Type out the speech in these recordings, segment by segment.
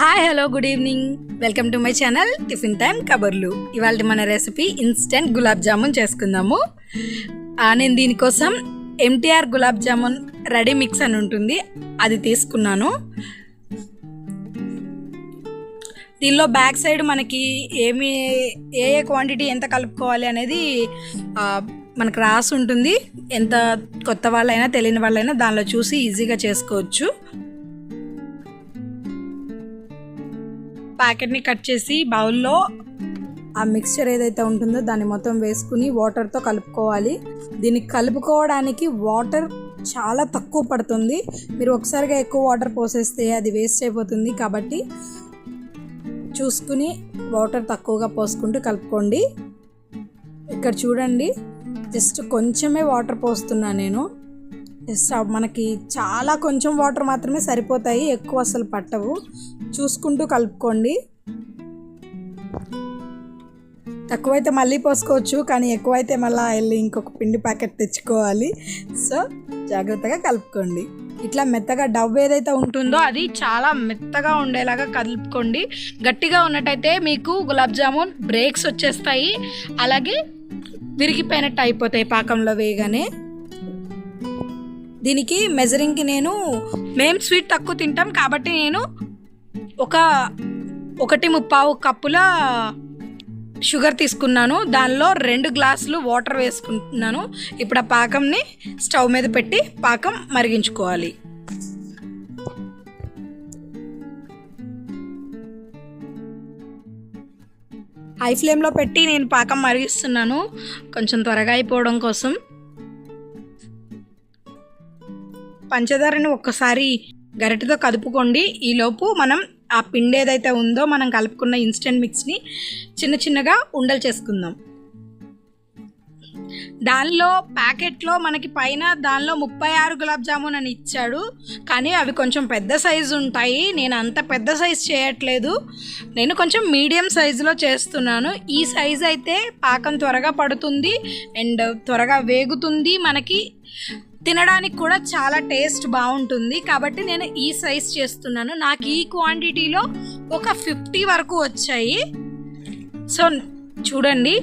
Hi hello good evening welcome to my channel tiffin time కబర్లు ఇవాళ మన recipe instant gulab jamun చేసుకుందాము. నేను దీనికోసం MTR gulab jamun ready mix అని ఉంటుంది. అది తీసుకున్నాను. దీనిలో బ్యాక్ సైడ్ మనకి ఏమి ఏ ఏ క్వాంటిటీ ఎంత కలుపుకోవాలి అనేది మనకు రాసి ఉంటుంది. ఎంత కొత్త వాళ్ళైనా తెలియని వాళ్ళైనా దానిలో చూసి ఈజీగా చేసుకోవచ్చు. ప్యాకెట్ని కట్ చేసి బౌల్లో ఆ మిక్స్చర్ ఏదైతే ఉంటుందో దాన్ని మొత్తం వేసుకుని వాటర్తో కలుపుకోవాలి. దీన్ని కలుపుకోవడానికి వాటర్ చాలా తక్కువ పడుతుంది. మీరు ఒకసారిగా ఎక్కువ వాటర్ పోసేస్తే అది వేస్ట్ అయిపోతుంది కాబట్టి చూసుకుని వాటర్ తక్కువగా పోసుకుంటూ కలుపుకోండి. ఇక్కడ చూడండి జస్ట్ కొంచెమే వాటర్ పోస్తున్నా నేను. మనకి చాలా కొంచెం వాటర్ మాత్రమే సరిపోతాయి ఎక్కువ అసలు పట్టవు. చూసుకుంటూ కలుపుకోండి. తక్కువైతే మళ్ళీ పోసుకోవచ్చు కానీ ఎక్కువైతే మళ్ళీ వెళ్ళి ఇంకొక పిండి ప్యాకెట్ తెచ్చుకోవాలి. సో జాగ్రత్తగా కలుపుకోండి. ఇట్లా మెత్తగా డవ్ ఏదైతే ఉంటుందో అది చాలా మెత్తగా ఉండేలాగా కలుపుకోండి. గట్టిగా ఉన్నట్టయితే మీకు గులాబ్ జామున్ బ్రేక్స్ వచ్చేస్తాయి. అలాగే విరిగిపోయినట్టు అయిపోతాయి పాకంలో వేయగానే. దీనికి మెజరింగ్కి నేను మేము స్వీట్ తక్కువ తింటాం కాబట్టి నేను ఒక ఒకటి ముప్పావు కప్పుల షుగర్ తీసుకున్నాను. దానిలో రెండు గ్లాసులు వాటర్ వేసుకుంటున్నాను. ఇప్పుడు ఆ పాకంని స్టవ్ మీద పెట్టి పాకం మరిగించుకోవాలి. హై ఫ్లేమ్లో పెట్టి నేను పాకం మరిగిస్తున్నాను. కొంచెం త్వరగా అయిపోవడం కోసం. పంచదారని ఒక్కసారి గరిటతో కదుపుకోండి. ఈలోపు మనం ఆ పిండి ఏదైతే ఉందో మనం కలుపుకున్న ఇన్స్టెంట్ మిక్స్ని చిన్న చిన్నగా ఉండలు చేసుకుందాం. దానిలో ప్యాకెట్లో మనకి పైన దానిలో ముప్పై ఆరు గులాబ్ జామున్ అని ఇచ్చాడు. కానీ అవి కొంచెం పెద్ద సైజు ఉంటాయి. నేను అంత పెద్ద సైజు చేయట్లేదు. నేను కొంచెం మీడియం సైజులో చేస్తున్నాను. ఈ సైజ్ అయితే పాకం త్వరగా పడుతుంది. అండ్ త్వరగా వేగుతుంది మనకి. తినడానికి కూడా చాలా టేస్ట్ బాగుంటుంది. కాబట్టి నేను ఈ సైజ్ చేస్తున్నాను. నాకు ఈ క్వాంటిటీలో ఒక ఫిఫ్టీ వరకు వచ్చాయి. సో చూడండి.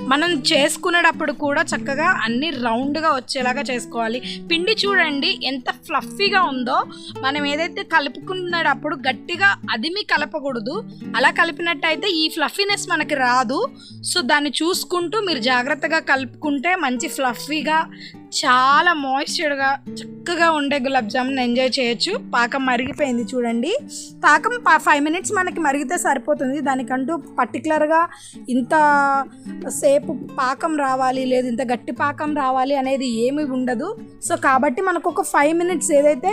మనం చేసుకునేటప్పుడు కూడా చక్కగా అన్ని రౌండ్గా వచ్చేలాగా చేసుకోవాలి. పిండి చూడండి ఎంత ఫ్లఫీగా ఉందో. మనం ఏదైతే కలుపుకునేటప్పుడు గట్టిగా అదిమి కలపకూడదు. అలా కలిపినట్టయితే ఈ ఫ్లఫీనెస్ మనకి రాదు. సో దాన్ని చూసుకుంటూ మీరు జాగ్రత్తగా కలుపుకుంటే మంచి ఫ్లఫీగా చాలా మాయిశ్చర్గా చక్కగా ఉండే గులాబ్ జామున్ ఎంజాయ్ చేయొచ్చు. పాకం మరిగిపోయింది చూడండి. పాకం ఫైవ్ మినిట్స్ మనకి మరిగితే సరిపోతుంది. దానికంటూ పర్టికులర్గా ఇంత సేపు పాకం రావాలి లేదు ఇంత గట్టి పాకం రావాలి అనేది ఏమి ఉండదు. సో కాబట్టి మనకు ఒక ఫైవ్ మినిట్స్ ఏదైతే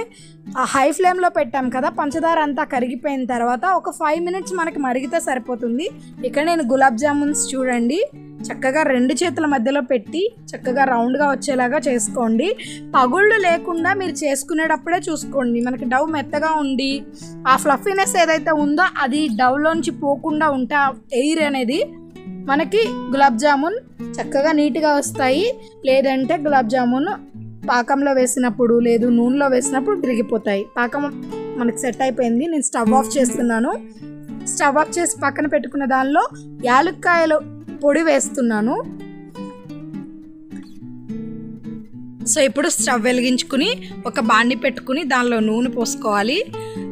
ఆ హై ఫ్లేమ్లో పెట్టాం కదా పంచదార అంతా కరిగిపోయిన తర్వాత ఒక ఫైవ్ మినిట్స్ మనకి మరిగితే సరిపోతుంది. ఇక్కడ నేను గులాబ్ జామున్స్ చూడండి. చక్కగా రెండు చేతుల మధ్యలో పెట్టి చక్కగా రౌండ్గా వచ్చేలాగా చేసుకోండి. పగుళ్ళు లేకుండా మీరు చేసుకునేటప్పుడే చూసుకోండి. మనకి డవ్ మెత్తగా ఉండి ఆ ఫ్లఫీనెస్ ఏదైతే ఉందో అది డవ్లోంచి పోకుండా ఉంటే ఎయిర్ అనేది మనకి గులాబ్ జామున్ చక్కగా నీట్గా వస్తాయి. లేదంటే గులాబ్ జామున్ పాకంలో వేసినప్పుడు లేదు నూనెలో వేసినప్పుడు విరిగిపోతాయి. పాకం మనకి సెట్ అయిపోయింది. నేను స్టవ్ ఆఫ్ చేస్తున్నాను. స్టవ్ ఆఫ్ చేసి పక్కన పెట్టుకున్న దానిలో యాలుక్కాయలు పొడి వేస్తున్నాను. సో ఇప్పుడు స్టవ్ వెలిగించుకుని ఒక బాండి పెట్టుకుని దానిలో నూనె పోసుకోవాలి.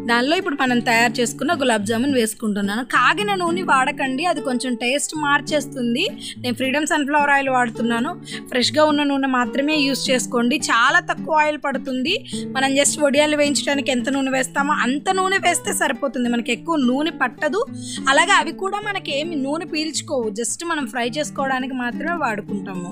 దానిలో ఇప్పుడు మనం తయారు చేసుకున్న గులాబ్ జామున్ వేసుకుంటున్నాను. కాగిన నూనె వాడకండి అది కొంచెం టేస్ట్ మార్చేస్తుంది. నేను ఫ్రీడమ్ సన్ఫ్లవర్ ఆయిల్ వాడుతున్నాను. ఫ్రెష్గా ఉన్న నూనె మాత్రమే యూస్ చేసుకోండి. చాలా తక్కువ ఆయిల్ పడుతుంది. మనం జస్ట్ వడియాలు వేయించడానికి ఎంత నూనె వేస్తామో అంత నూనె వేస్తే సరిపోతుంది. మనకి ఎక్కువ నూనె పట్టదు. అలాగే అవి కూడా మనకి ఏమి నూనె పీల్చుకోవు. జస్ట్ మనం ఫ్రై చేసుకోవడానికి మాత్రమే వాడుకుంటాము.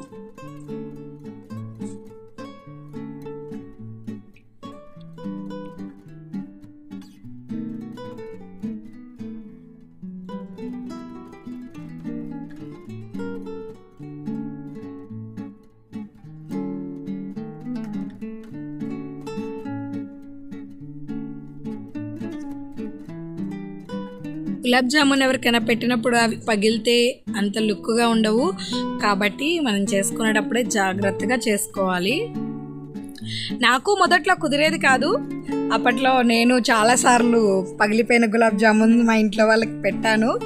గులాబ్ జామున్ ఎవరికైనా పెట్టినప్పుడు అవి పగిలితే అంత లుక్గా ఉండవు. కాబట్టి మనం చేసుకునేటప్పుడే జాగ్రత్తగా చేసుకోవాలి. నాకు మొదట్లో కుదిరేది కాదు. అప్పట్లో నేను చాలాసార్లు పగిలిపోయిన గులాబ్ జామున్ మా ఇంట్లో వాళ్ళకి పెట్టాను.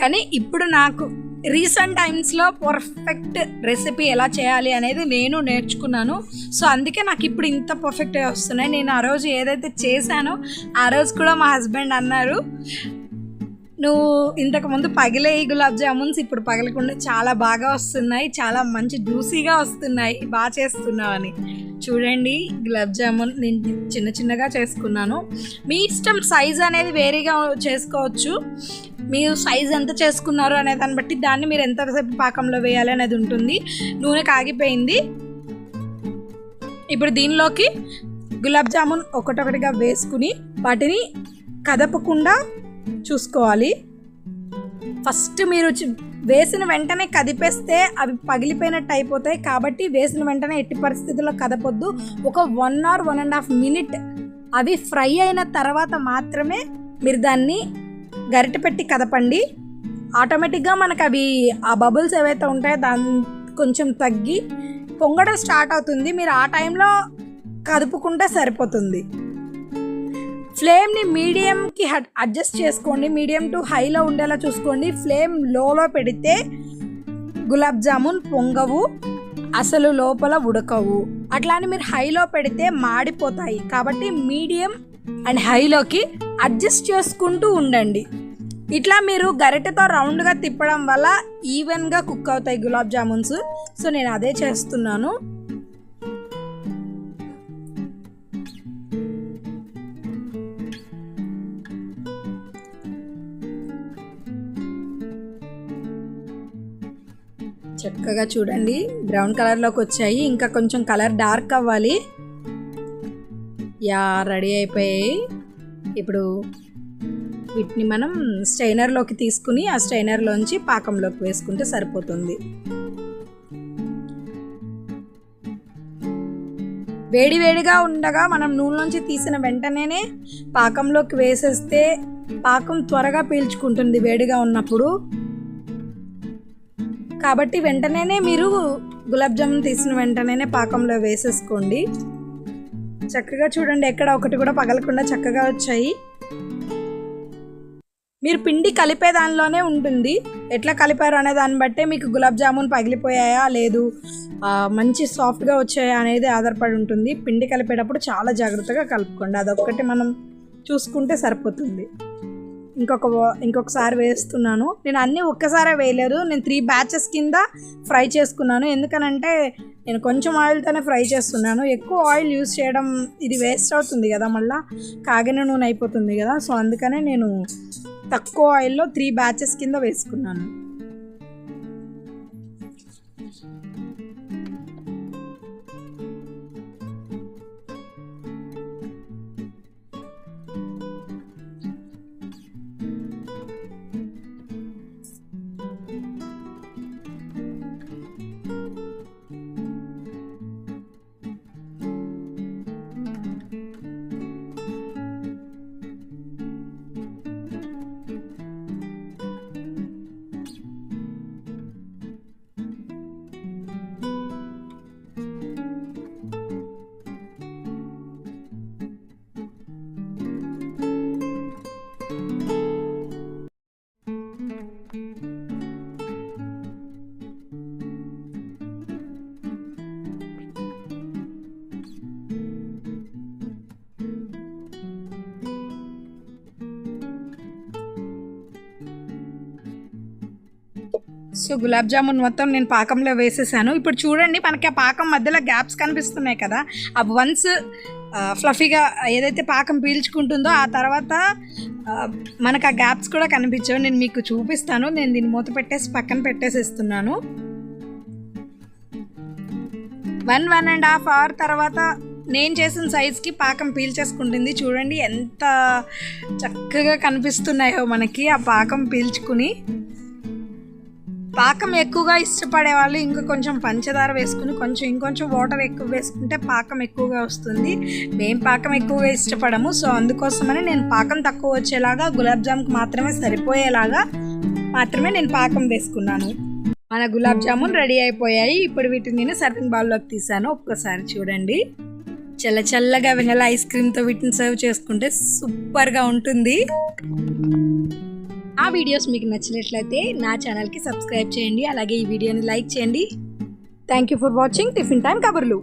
కానీ ఇప్పుడు నాకు రీసెంట్ టైమ్స్లో పర్ఫెక్ట్ రెసిపీ ఎలా చేయాలి అనేది నేను నేర్చుకున్నాను. సో అందుకే నాకు ఇప్పుడు ఇంత పర్ఫెక్ట్గా వస్తున్నాయి. నేను ఆ రోజు ఏదైతే చేశానో ఆ రోజు కూడా మా హస్బెండ్ అన్నారు. నువ్వు ఇంతకు ముందు పగిలే ఈ గులాబ్ జామున్స్ ఇప్పుడు పగలకుండా చాలా బాగా వస్తున్నాయి చాలా మంచి జ్యూసీగా వస్తున్నాయి. బాగా చేస్తున్నావు అని చూడండి గులాబ్ జామున్ నేను చిన్న చిన్నగా చేసుకున్నాను. మీ ఇష్టం సైజ్ అనేది వేరేగా చేసుకోవచ్చు. మీరు సైజ్ ఎంత చేసుకున్నారు అనే దాన్ని బట్టి దాన్ని మీరు ఎంతసేపు పాకంలో వేయాలి అనేది ఉంటుంది. నూనె కాగిపోయింది. ఇప్పుడు దీనిలోకి గులాబ్ జామున్ ఒకటొకటిగా వేసుకుని వాటిని కదపకుండా చూసుకోవాలి. ఫస్ట్ మీరు వేసిన వెంటనే కదిపేస్తే అవి పగిలిపోయినట్టు అయిపోతాయి. కాబట్టి వేసిన వెంటనే ఎట్టి పరిస్థితుల్లో కదపొద్దు. ఒక one or one and half minute అవి ఫ్రై అయిన తర్వాత మాత్రమే మీరు దాన్ని గరిట పెట్టి కదపండి. ఆటోమేటిక్గా మనకు అవి ఆ బబుల్స్ ఏవైతే ఉంటాయో దాని కొంచెం తగ్గి పొంగడం స్టార్ట్ అవుతుంది. మీరు ఆ టైంలో కదుపుకుంటే సరిపోతుంది. ఫ్లేమ్ని మీడియంకి అడ్జస్ట్ చేసుకోండి. మీడియం టు హైలో ఉండేలా చూసుకోండి. ఫ్లేమ్ లోలో పెడితే గులాబ్ జామున్ పొంగవు అసలు లోపల ఉడకవు. అట్లానే మీరు హైలో పెడితే మాడిపోతాయి. కాబట్టి మీడియం అండ్ హైలోకి అడ్జస్ట్ చేసుకుంటూ ఉండండి. ఇట్లా మీరు గరిటెతో రౌండ్గా తిప్పడం వల్ల ఈవెన్గా కుక్ అవుతాయి గులాబ్ జామున్స్. సో నేను అదే చేస్తున్నాను. చక్కగా చూడండి. బ్రౌన్ కలర్లోకి వచ్చాయి. ఇంకా కొంచెం కలర్ డార్క్ అవ్వాలి. యా రెడీ అయిపోయాయి. ఇప్పుడు వీటిని మనం స్ట్రైనర్లోకి తీసుకుని ఆ స్ట్రైనర్లోంచి పాకంలోకి వేసుకుంటే సరిపోతుంది. వేడి వేడిగా ఉండగా మనం నూనెలోంచి తీసిన వెంటనే పాకంలోకి వేసేస్తే పాకం త్వరగా పీల్చుకుంటుంది వేడిగా ఉన్నప్పుడు. కాబట్టి వెంటనే మీరు గులాబ్ జామున్ తీసిన వెంటనే పాకంలో వేసేసుకోండి. చక్కగా చూడండి ఎక్కడ ఒకటి కూడా పగలకుండా చక్కగా వచ్చాయి. మీరు పిండి కలిపే దానిలోనే ఉంటుంది. ఎట్లా కలిపారు అనే దాన్ని బట్టే మీకు గులాబ్ జామున్ పగిలిపోయాయా లేదు మంచి సాఫ్ట్గా వచ్చాయా అనేది ఆధారపడి ఉంటుంది. పిండి కలిపేటప్పుడు చాలా జాగ్రత్తగా కలుపుకోండి. అదొక్కటి మనం చూసుకుంటే సరిపోతుంది. ఇంకొక వా- ఇంకొకసారి వేస్తున్నాను. నేను అన్నీ ఒక్కసారే వేయలేదు. నేను త్రీ బ్యాచెస్ కింద ఫ్రై చేసుకున్నాను. ఎందుకనంటే నేను కొంచెం ఆయిల్తోనే ఫ్రై చేస్తున్నాను. ఎక్కువ ఆయిల్ యూజ్ చేయడం ఇది వేస్ట్ అవుతుంది కదా మళ్ళీ. కాగిన నూనె అయిపోతుంది కదా. సో అందుకనే నేను తక్కువ ఆయిల్లో త్రీ బ్యాచెస్ కింద వేసుకున్నాను. సో గులాబ్ జామున్ మొత్తం నేను పాకంలో వేసేసాను. ఇప్పుడు చూడండి మనకి ఆ పాకం మధ్యలో గ్యాప్స్ కనిపిస్తున్నాయి కదా. అవి వన్స్ ఫ్లఫీగా ఏదైతే పాకం పీల్చుకుంటుందో ఆ తర్వాత మనకు ఆ గ్యాప్స్ కూడా కనిపించవు. నేను మీకు చూపిస్తాను. నేను దీన్ని మూత పెట్టేసి పక్కన పెట్టేసేస్తున్నాను. One one and half hour తర్వాత నేను చేసిన సైజ్కి పాకం పీల్చేసుకుంటుంది. చూడండి ఎంత చక్కగా కనిపిస్తున్నాయో మనకి ఆ పాకం పీల్చుకుని. పాకం ఎక్కువగా ఇష్టపడే వాళ్ళు ఇంకా కొంచెం పంచదార వేసుకుని కొంచెం ఇంకొంచెం వాటర్ ఎక్కువ వేసుకుంటే పాకం ఎక్కువగా వస్తుంది. మేము పాకం ఎక్కువగా ఇష్టపడము. సో అందుకోసమని నేను పాకం తక్కువ వచ్చేలాగా గులాబ్ జామ్కి మాత్రమే సరిపోయేలాగా మాత్రమే నేను పాకం వేసుకున్నాను. మన గులాబ్ జామున్ రెడీ అయిపోయాయి. ఇప్పుడు వీటిని నేను సర్వింగ్ బౌల్లోకి తీసాను ఒక్కసారి చూడండి. చల్ల చల్లగా వెనల ఐస్ క్రీమ్తో వీటిని సర్వ్ చేసుకుంటే సూపర్గా ఉంటుంది. ఆ వీడియోస్ మీకు నచ్చినట్లయితే నా ఛానల్కి సబ్స్క్రైబ్ చేయండి అలాగే ఈ వీడియోని లైక్ చేయండి. Thank you for watching tiffin time కబుర్లు